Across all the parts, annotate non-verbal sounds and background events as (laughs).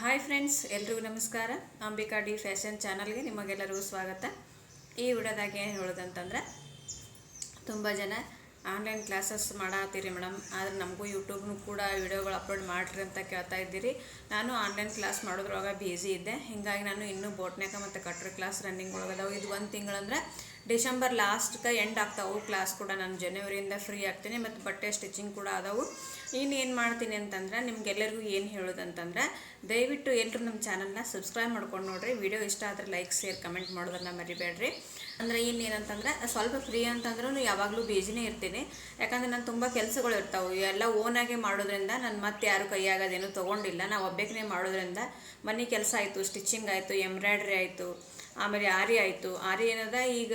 Hi friends ಎಲ್ರಿಗೂ ನಮಸ್ಕಾರ. Ambika D fashion ಚಾನಲ್ಗೆ ನಿಮಗೆಲ್ಲರಿಗೂ ಸ್ವಾಗತ. ಈ ವಿಡಿಯೋದಾಗ ಏನು ಹೇಳೋದಂತಂದ್ರೆ, ತುಂಬ ಜನ ಆನ್ಲೈನ್ ಕ್ಲಾಸಸ್ ಮಾಡತ್ತೀರಿ ಮೇಡಮ್ ಆದರೆ ನಮಗೂ ಯೂಟ್ಯೂಬ್ನು ಕೂಡ ವಿಡಿಯೋಗಳು ಅಪ್ಲೋಡ್ ಮಾಡಿರಿ ಅಂತ ಕೇಳ್ತಾ ಇದ್ದೀರಿ. ನಾನು ಆನ್ಲೈನ್ ಕ್ಲಾಸ್ ಮಾಡೋದ್ರೊಳಗೆ ಬ್ಯುಸಿ ಇದ್ದೆ. ಹೀಗಾಗಿ ನಾನು ಇನ್ನೂ ಬೋಟ್ನ್ಯಾಕ ಮತ್ತು ಕಟ್ರ್ ಕ್ಲಾಸ್ ರನ್ನಿಂಗ್ ಒಳಗದಾವು. ಇದು ಒಂದು ತಿಂಗಳಂದ್ರೆ ಡಿಸೆಂಬರ್ ಲಾಸ್ಟ್ಗೆ ಎಂಡ್ ಆಗ್ತಾವು ಕ್ಲಾಸ್ ಕೂಡ ನಾನು ಜನವರಿಯಿಂದ ಫ್ರೀ ಆಗ್ತೀನಿ ಮತ್ತು ಬಟ್ಟೆ ಸ್ಟಿಚಿಂಗ್ ಕೂಡ ಅದಾವು ಇನ್ನು ಏನು ಮಾಡ್ತೀನಿ ಅಂತಂದ್ರೆ ನಿಮ್ಗೆಲ್ಲರಿಗೂ ಏನು ಹೇಳೋದಂತಂದ್ರೆ, ದಯವಿಟ್ಟು ಎಲ್ಲರೂ ನಮ್ಮ ಚಾನಲ್ನ ಸಬ್ಸ್ಕ್ರೈಬ್ ಮಾಡ್ಕೊಂಡು ನೋಡಿರಿ. ವಿಡಿಯೋ ಇಷ್ಟ ಆದರೆ ಲೈಕ್ ಶೇರ್ ಕಮೆಂಟ್ ಮಾಡೋದನ್ನ ಮರಿಬೇಡ್ರಿ. ಅಂದರೆ ಇನ್ನೇನಂತಂದ್ರೆ, ಸ್ವಲ್ಪ ಫ್ರೀ ಅಂತಂದ್ರೂ ಯಾವಾಗಲೂ ಬೇಜಿನೇ ಇರ್ತೀನಿ. ಯಾಕಂದ್ರೆ ನಾನು ತುಂಬ ಕೆಲಸಗಳು ಇರ್ತಾವೆ. ಎಲ್ಲ ಓನಾಗೆ ಮಾಡೋದ್ರಿಂದ ನಾನು ಮತ್ತೆ ಯಾರು ಕೈಯಾಗೋದೇನು ತೊಗೊಂಡಿಲ್ಲ. ನಾವು ಒಬ್ಬೇಕನೇ ಮಾಡೋದ್ರಿಂದ ಮನೆ ಕೆಲಸ ಆಯಿತು ಸ್ಟಿಚಿಂಗ್ ಆಯಿತು ಎಂಬ್ರಾಯ್ಡ್ರಿ ಆಯಿತು ಆಮೇಲೆ ಆರಿ ಆಯಿತು. ಆರಿ ಏನದ, ಈಗ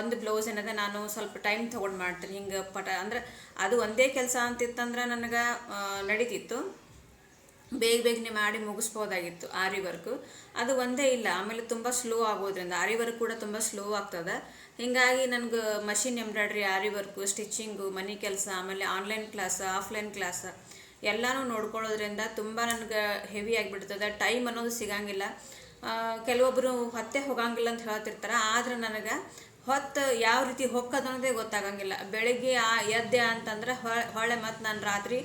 ಒಂದು ಬ್ಲೌಸ್ ಏನದ ನಾನು ಸ್ವಲ್ಪ ಟೈಮ್ ತೊಗೊಂಡು ಮಾಡ್ತೀನಿ. ಹಿಂಗೆ ಪಟ, ಅಂದ್ರೆ ಅದು ಒಂದೇ ಕೆಲಸ ಅಂತಿತ್ತಂದ್ರೆ ನನಗೆ ನಡೀತಿತ್ತು. ಬೇಗ ಬೇಗನೆ ಮಾಡಿ ಮುಗಿಸ್ಬೋದಾಗಿತ್ತು ಆರಿ ವರ್ಕು ಅದು ಒಂದೇ ಇಲ್ಲ, ಆಮೇಲೆ ತುಂಬ ಸ್ಲೋ ಆಗೋದ್ರಿಂದ ಆರಿ ವರ್ಕ್ ಕೂಡ ತುಂಬ ಸ್ಲೋ ಆಗ್ತದೆ. ಹೀಗಾಗಿ ನನಗೆ machine embroidery, aari work stitching ಮನೆ ಕೆಲಸ, ಆಮೇಲೆ ಆನ್ಲೈನ್ ಕ್ಲಾಸ್ ಆಫ್ಲೈನ್ ಕ್ಲಾಸ್ ಎಲ್ಲನೂ ನೋಡ್ಕೊಳ್ಳೋದ್ರಿಂದ ತುಂಬ ನನಗೆ ಹೆವಿ ಆಗಿಬಿಡ್ತದೆ. ಟೈಮ್ ಅನ್ನೋದು ಸಿಗಂಗಿಲ್ಲ. ಕೆಲವೊಬ್ಬರು ಹೊತ್ತೆ ಹೋಗಂಗಿಲ್ಲ ಅಂತ ಹೇಳ್ತಿರ್ತಾರೆ ಆದ್ರೆ ನನಗೆ ಹೊತ್ತು ಯಾವ ರೀತಿ ಹೊಕ್ಕದು ಅನ್ನೋದೇ ಗೊತ್ತಾಗಂಗಿಲ್ಲ. ಬೆಳಿಗ್ಗೆ ಆ ಎದ್ದೆ ಅಂತಂದ್ರೆ ಹೊಳೆ ಮತ್ತು ನಾನು ರಾತ್ರಿ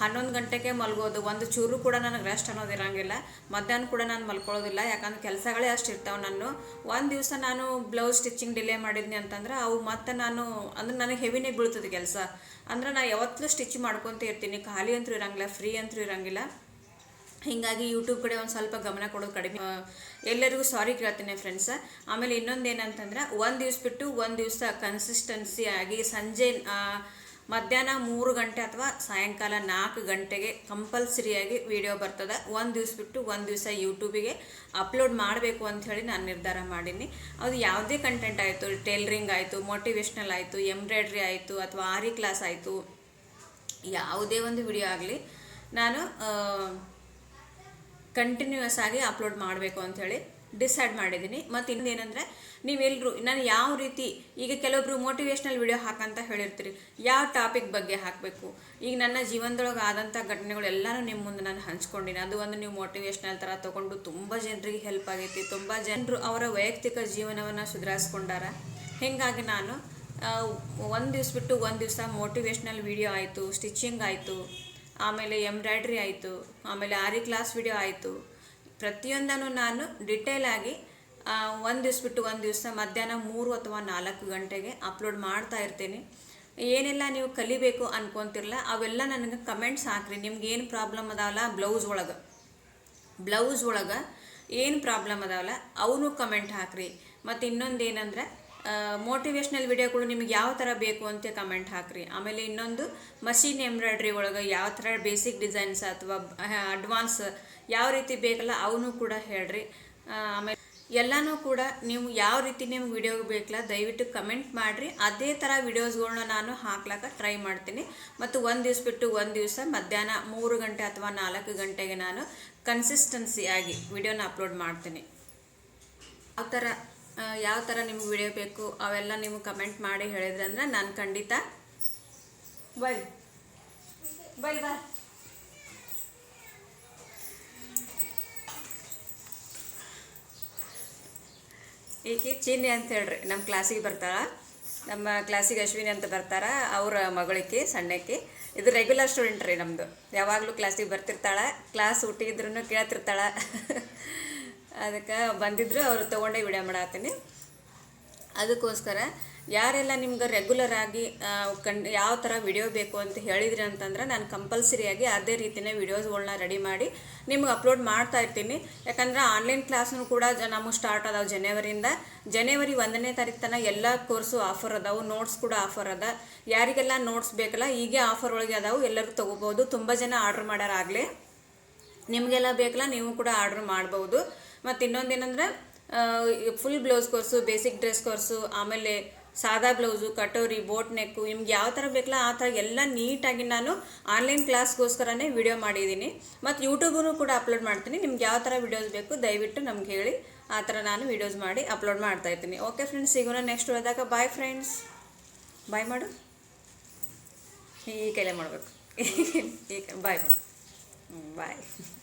ಹನ್ನೊಂದು ಗಂಟೆಗೆ ಮಲ್ಗೋದು, ಒಂದು ಚೂರು ಕೂಡ ನನಗೆ ರೆಸ್ಟ್ ಅನ್ನೋದು ಇರಂಗಿಲ್ಲ. ಮಧ್ಯಾಹ್ನ ಕೂಡ ನಾನು ಮಲ್ಕೊಳ್ಳೋದಿಲ್ಲ, ಯಾಕಂದ್ರೆ ಕೆಲಸಗಳೇ ಅಷ್ಟು ಇರ್ತಾವೆ ನಾನು ಒಂದು ದಿವಸ ನಾನು ಬ್ಲೌಸ್ ಸ್ಟಿಚಿಂಗ್ ಡಿಲೇ ಮಾಡಿದ್ನಿ ಅಂತಂದ್ರೆ ಅವು ಮತ್ತೆ ನಾನು, ಅಂದ್ರೆ ನನಗೆ ಹೆವಿನೇ ಬೀಳ್ತದೆ ಕೆಲಸ. ಅಂದ್ರೆ ನಾ ಯಾವತ್ತೂ ಸ್ಟಿಚ್ ಮಾಡ್ಕೊತ ಇರ್ತೀನಿ, ಖಾಲಿ ಅಂತೂ ಇರಂಗಿಲ್ಲ ಫ್ರೀ ಅಂತೂ ಇರಂಗಿಲ್ಲ. ಹೀಗಾಗಿ ಯೂಟ್ಯೂಬ್ ಕಡೆ ಒಂದು ಸ್ವಲ್ಪ ಗಮನ ಕೊಡೋದು ಕಡಿಮೆ. ಎಲ್ಲರಿಗೂ ಸಾರಿ ಕೇಳ್ತೇನೆ ಫ್ರೆಂಡ್ಸ್ ಆಮೇಲೆ ಇನ್ನೊಂದು ಏನಂತಂದ್ರೆ ಒಂದು ದಿವ್ಸ ಬಿಟ್ಟು ಒಂದು ದಿವಸ ಕನ್ಸಿಸ್ಟೆನ್ಸಿ ಆಗಿ ಸಂಜೆ ಮಧ್ಯಾಹ್ನ ಮೂರು ಗಂಟೆ ಅಥವಾ ಸಾಯಂಕಾಲ ನಾಲ್ಕು ಗಂಟೆಗೆ ಕಂಪಲ್ಸರಿಯಾಗಿ ವಿಡಿಯೋ ಬರ್ತದೆ. ಒಂದು ದಿವ್ಸ ಬಿಟ್ಟು ಒಂದು ದಿವಸ ಯೂಟ್ಯೂಬಿಗೆ ಅಪ್ಲೋಡ್ ಮಾಡಬೇಕು ಅಂತ ಹೇಳಿ ನಾನು ನಿರ್ಧಾರ ಮಾಡೀನಿ. ಅದು ಯಾವುದೇ ಕಂಟೆಂಟ್ ಆಯಿತು ಟೈಲರಿಂಗ್ ಆಯಿತು ಮೋಟಿವೇಶ್ನಲ್ ಆಯಿತು ಎಂಬ್ರಾಯ್ಡ್ರಿ ಆಯಿತು ಅಥವಾ ಆರಿ ಕ್ಲಾಸ್ ಆಯಿತು, ಯಾವುದೇ ಒಂದು ವಿಡಿಯೋ ಆಗಲಿ, ನಾನು ಕಂಟಿನ್ಯೂಯಸ್ ಆಗಿ ಅಪ್ಲೋಡ್ ಮಾಡಬೇಕು ಅಂಥೇಳಿ ಡಿಸೈಡ್ ಮಾಡಿದ್ದೀನಿ. ಮತ್ತು ಇನ್ನೇನೆಂದರೆ ನೀವೆಲ್ಲರೂ ನಾನು ಯಾವ ರೀತಿ, ಈಗ ಕೆಲವೊಬ್ರು ಮೋಟಿವೇಶ್ನಲ್ ವಿಡಿಯೋ ಹಾಕಂತ ಹೇಳಿರ್ತೀರಿ, ಯಾವ ಟಾಪಿಕ್ ಬಗ್ಗೆ ಹಾಕಬೇಕು? ಈಗ ನನ್ನ ಜೀವನದೊಳಗೆ ಆದಂಥ ಘಟನೆಗಳು ಎಲ್ಲನೂ ನಿಮ್ಮ ಮುಂದೆ ನಾನು ಹಂಚ್ಕೊಂಡಿನಿ. ಅದು ಒಂದು ನೀವು ಮೋಟಿವೇಶ್ನಲ್ ಥರ ತೊಗೊಂಡು ತುಂಬ ಜನರಿಗೆ ಹೆಲ್ಪ್ ಆಗೈತಿ, ತುಂಬ ಜನರು ಅವರ ವೈಯಕ್ತಿಕ ಜೀವನವನ್ನು ಸುಧಾರಿಸ್ಕೊಂಡಾರ. ಹೀಗಾಗಿ ನಾನು ಒಂದು ದಿವ್ಸ ಬಿಟ್ಟು ಒಂದು ದಿವಸ ಮೋಟಿವೇಶ್ನಲ್ ವಿಡಿಯೋ ಆಯಿತು ಸ್ಟಿಚಿಂಗ್ ಆಯಿತು ಆಮೇಲೆ ಎಂಬ್ರಾಯ್ಡ್ರಿ ಆಯಿತು, ಆಮೇಲೆ ಆರಿ ಕ್ಲಾಸ್ ವಿಡಿಯೋ ಆಯಿತು. ಪ್ರತಿಯೊಂದನ್ನು ನಾನು ಡಿಟೇಲ್ ಆಗಿ ಒಂದು ದಿವ್ಸ ಬಿಟ್ಟು ಒಂದು ದಿವಸ ಮಧ್ಯಾಹ್ನ ಮೂರು ಅಥವಾ ನಾಲ್ಕು ಗಂಟೆಗೆ ಅಪ್ಲೋಡ್ ಮಾಡ್ತಾ ಇರ್ತೀನಿ. ಏನೆಲ್ಲ ನೀವು ಕಲಿಬೇಕು ಅನ್ಕೊಂತಿರಲ್ಲ ಅವೆಲ್ಲ ನನಗೆ ಕಮೆಂಟ್ಸ್ ಹಾಕ್ರಿ. ನಿಮ್ಗೆ ಏನು ಪ್ರಾಬ್ಲಮ್ ಅದಾವಲ್ಲ ಬ್ಲೌಸ್ ಒಳಗೆ. ಬ್ಲೌಸ್ ಒಳಗೆ ಏನು ಪ್ರಾಬ್ಲಮ್ ಅದಾವಲ್ಲ, ಅವನು ಕಮೆಂಟ್ ಹಾಕ್ರಿ. ಮತ್ತು ಇನ್ನೊಂದು ಏನಂದ್ರೆ ಮೋಟಿವೇಶ್ನಲ್ ವಿಡಿಯೋಗಳು ನಿಮ್ಗೆ ಯಾವ ಥರ ಬೇಕು ಅಂತ ಕಮೆಂಟ್ ಹಾಕ್ರಿ. ಆಮೇಲೆ ಇನ್ನೊಂದು ಮಷೀನ್ ಎಂಬ್ರಾಯ್ಡ್ರಿ ಒಳಗೆ ಯಾವ ಥರ ಬೇಸಿಕ್ ಡಿಸೈನ್ಸ್ ಅಥವಾ ಅಡ್ವಾನ್ಸ್ ಯಾವ ರೀತಿ ಬೇಕಲ್ಲ ಅವನು ಕೂಡ ಹೇಳ್ರಿ. ಆಮೇಲೆ ಎಲ್ಲನೂ ಕೂಡ ನೀವು ಯಾವ ರೀತಿ ನಿಮ್ಗೆ ವಿಡಿಯೋ ಬೇಕಲ್ಲ ದಯವಿಟ್ಟು ಕಮೆಂಟ್ ಮಾಡಿರಿ. ಅದೇ ಥರ ವಿಡಿಯೋಸ್ಗಳನ್ನ ನಾನು ಹಾಕ್ಲಕ್ಕ ಟ್ರೈ ಮಾಡ್ತೀನಿ. ಮತ್ತು ಒಂದು ದಿವ್ಸ ಬಿಟ್ಟು ಒಂದು ದಿವಸ ಮಧ್ಯಾಹ್ನ ಮೂರು ಗಂಟೆ ಅಥವಾ ನಾಲ್ಕು ಗಂಟೆಗೆ ನಾನು ಕನ್ಸಿಸ್ಟೆನ್ಸಿಯಾಗಿ ವಿಡಿಯೋನ ಅಪ್ಲೋಡ್ ಮಾಡ್ತೀನಿ. ಆ ಥರ ಯಾವ ಥರ ನಿಮ್ಗೆ ವಿಡಿಯೋ ಬೇಕು, ಅವೆಲ್ಲ ನೀವು ಕಮೆಂಟ್ ಮಾಡಿ ಹೇಳಿದ್ರೆ ಅಂದರೆ ನಾನು ಖಂಡಿತ ಬೈ. ಬೈ, ಬಾ. ಈಕೆ ಚಿನ್ನಿ ಅಂತ ಹೇಳ್ರಿ. ನಮ್ಮ ಕ್ಲಾಸಿಗೆ ಬರ್ತಾಳ. ನಮ್ಮ ಕ್ಲಾಸಿಗೆ ಅಶ್ವಿನಿ ಅಂತ ಬರ್ತಾರ. ಅವ್ರ ಮಗಳಿಕೆ, ಸಣ್ಣಕ್ಕೆ. ಇದು ರೆಗ್ಯುಲರ್ ಸ್ಟೂಡೆಂಟ್ ರೀ ನಮ್ಮದು ಯಾವಾಗಲೂ ಕ್ಲಾಸಿಗೆ ಬರ್ತಿರ್ತಾಳೆ. ಕ್ಲಾಸ್ ಊಟಿಗಿದ್ರು ಕೇಳ್ತಿರ್ತಾಳೆ. (laughs) ಅದಕ್ಕೆ ಬಂದಿದ್ರು, ಅವರು ತೊಗೊಂಡೇ ವಿಡಿಯೋ ಮಾಡತ್ತೀನಿ ಅದಕ್ಕೋಸ್ಕರ ಯಾರೆಲ್ಲ ನಿಮ್ಗೆ ರೆಗ್ಯುಲರ್ ಆಗಿ ಕಂಡು ಯಾವ ಥರ ವಿಡಿಯೋ ಬೇಕು ಅಂತ ಹೇಳಿದ್ರಿ ಅಂತಂದ್ರೆ ನಾನು ಕಂಪಲ್ಸರಿಯಾಗಿ ಅದೇ ರೀತಿಯೇ ವಿಡಿಯೋಸ್ಗಳ್ನ ರೆಡಿ ಮಾಡಿ ನಿಮ್ಗೆ ಅಪ್ಲೋಡ್ ಮಾಡ್ತಾ ಇರ್ತೀನಿ. ಯಾಕಂದ್ರೆ ಆನ್ಲೈನ್ ಕ್ಲಾಸ್ನು ಕೂಡ ನಮಗೆ ಸ್ಟಾರ್ಟ್ ಅದಾವೆ ಜನವರಿಯಿಂದ ಜನವರಿ ಒಂದನೇ ತಾರೀಕು ತನಕ ಎಲ್ಲ ಕೋರ್ಸು ಆಫರ್ ಅದಾವು ನೋಟ್ಸ್ ಕೂಡ ಆಫರ್ ಅದ. ಯಾರಿಗೆಲ್ಲ ನೋಟ್ಸ್ ಬೇಕಲ್ಲ ಈಗೇ ಆಫರ್ ಒಳಗೆ ಅದಾವು ಎಲ್ಲರೂ ತೊಗೋಬೋದು. ತುಂಬ ಜನ ಆರ್ಡ್ರ್ ಮಾಡ್ಯಾರ ಆಗಲೇ. ನಿಮಗೆಲ್ಲ ಬೇಕಲ್ಲ, ನೀವು ಕೂಡ ಆರ್ಡ್ರ್ ಮಾಡ್ಬೋದು. ಮತ್ತು ಇನ್ನೊಂದು ಏನಂದ್ರೆ full blouse course basic dress course ಆಮೇಲೆ ಸಾದಾ ಬ್ಲೌಸು ಕಟೋರಿ ಬೋಟ್ ನೆಕ್ಕು ನಿಮ್ಗೆ ಯಾವ ಥರ ಬೇಕಲ್ಲ ಆ ಥರ ಎಲ್ಲ ನೀಟಾಗಿ ನಾನು ಆನ್ಲೈನ್ ಕ್ಲಾಸ್ಗೋಸ್ಕರನೇ ವಿಡಿಯೋ ಮಾಡಿದ್ದೀನಿ. ಮತ್ತು ಯೂಟ್ಯೂಬೂ ಕೂಡ ಅಪ್ಲೋಡ್ ಮಾಡ್ತೀನಿ. ನಿಮ್ಗೆ ಯಾವ ಥರ ವಿಡಿಯೋಸ್ ಬೇಕು ದಯವಿಟ್ಟು ನಮ್ಗೆ ಹೇಳಿ ಆ ಥರ ನಾನು ವಿಡಿಯೋಸ್ ಮಾಡಿ ಅಪ್ಲೋಡ್ ಮಾಡ್ತಾ ಇರ್ತೀನಿ ಓಕೆ ಫ್ರೆಂಡ್ಸ್ ಸಿಗೋಣ ನೆಕ್ಸ್ಟ್ ಹೋದಾಗ ಬಾಯ್ ಫ್ರೆಂಡ್ಸ್ ಬಾಯ್ ಮಾಡು. ಈ ಕೈಲೇ ಮಾಡಬೇಕು. (laughs) ಈ ಬಾಯ್ ಮಾಡು. ಬಾಯ್ (laughs)